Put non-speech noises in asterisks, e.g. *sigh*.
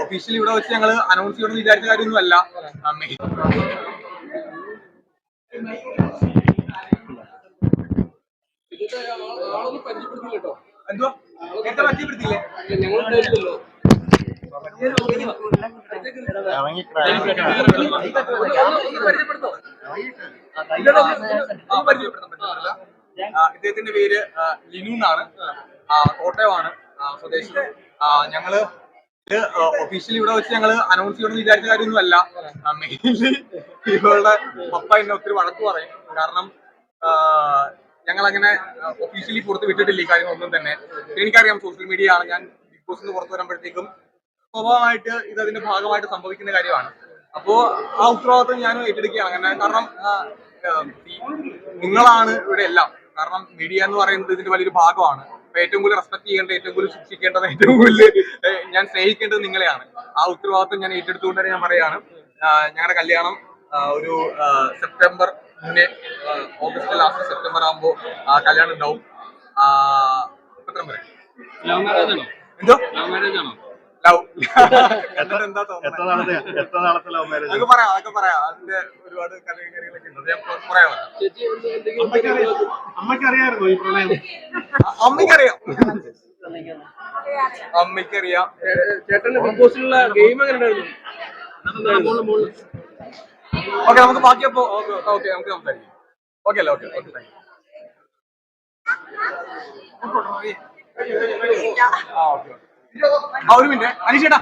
Officially ഇവിടെ വെച്ച് ഞങ്ങൾ അനൗൺസ് ചെയ്യണമെന്ന് വിചാരിച്ച കാര്യമൊന്നുമല്ല. ആ, ഇദ്ദേഹത്തിന്റെ പേര് ലിനു എന്നാണ്. കോട്ടയമാണ്. സ്വദേശി ഞങ്ങൾ ഒഫീഷ്യലി ഇവിടെ വെച്ച് ഞങ്ങൾ അനൗൺസ് ചെയ്യണമെന്ന് വിചാരിച്ച കാര്യമൊന്നുമല്ല. മെയിൻലി ഇവളുടെ പപ്പ എന്നെ ഒത്തിരി വഴക്ക് പറയും. കാരണം ഞങ്ങൾ അങ്ങനെ ഒഫീഷ്യലി പുറത്ത് വിട്ടിട്ടില്ല ഈ കാര്യങ്ങളൊന്നും തന്നെ. എനിക്കറിയാം സോഷ്യൽ മീഡിയ ആണ്. ഞാൻ ബിഗ് ബോസിൽ നിന്ന് പുറത്ത് വരുമ്പോഴത്തേക്കും സ്വഭാവമായിട്ട് ഇത് അതിന്റെ ഭാഗമായിട്ട് സംഭവിക്കുന്ന കാര്യമാണ്. അപ്പോ ആ ഉത്തരവാദിത്വം ഞാൻ ഏറ്റെടുക്കുകയാണ്. അങ്ങനെ കാരണം നിങ്ങളാണ് ഇവിടെ എല്ലാം. കാരണം മീഡിയ എന്ന് പറയുന്നത് ഇതിന്റെ വലിയൊരു ഭാഗമാണ്. ഏറ്റവും കൂടുതൽ റെസ്പെക്ട് ചെയ്യേണ്ടത് ഏറ്റവും കൂടുതൽ ശിക്ഷിക്കേണ്ടത് ഏറ്റവും കൂടുതൽ ഞാൻ സ്നേഹിക്കേണ്ടത് നിങ്ങളെയാണ്. ആ ഉത്തരവാദിത്വം ഞാൻ ഏറ്റെടുത്തുകൊണ്ട് ഞാൻ പറയാണ് ഞങ്ങളുടെ കല്യാണം ഒരു സെപ്റ്റംബർ മുന്നേ ഓഗസ്റ്റ് ലാസ്റ്റ് സെപ്റ്റംബർ ആകുമ്പോൾ കല്യാണം ഉണ്ടാവും. എന്തോ? ലവ് *laughs* *laughs* എന്നിട്ട് എന്താ എത്ര തോന്നുന്നത് എത്ര നാളത്തെ ലവ് മാരേജ് അതൊക്കെ പറയാം അതൊക്കെ പറയാം. അതിന്റെ ഒരുപാട് കാര്യങ്ങളൊക്കെ ഉണ്ട്. ഞാൻ പറയാം. ഈ പ്രണയം. അമ്മയ്ക്കറിയാം. ചേട്ടന്റെ ഗെയിം ഓക്കെ നമുക്ക് ബാക്കി അപ്പോ ഓക്കെ നമുക്ക് സംസാരിക്കാം. ഓക്കെ അല്ലേ? ഓക്കെ ഓക്കെ താങ്ക് യു ആ ഓക്കെ ഓക്കെ. ആ ഒരു മിനിറ്റ്. അനീഷേട്ടാ.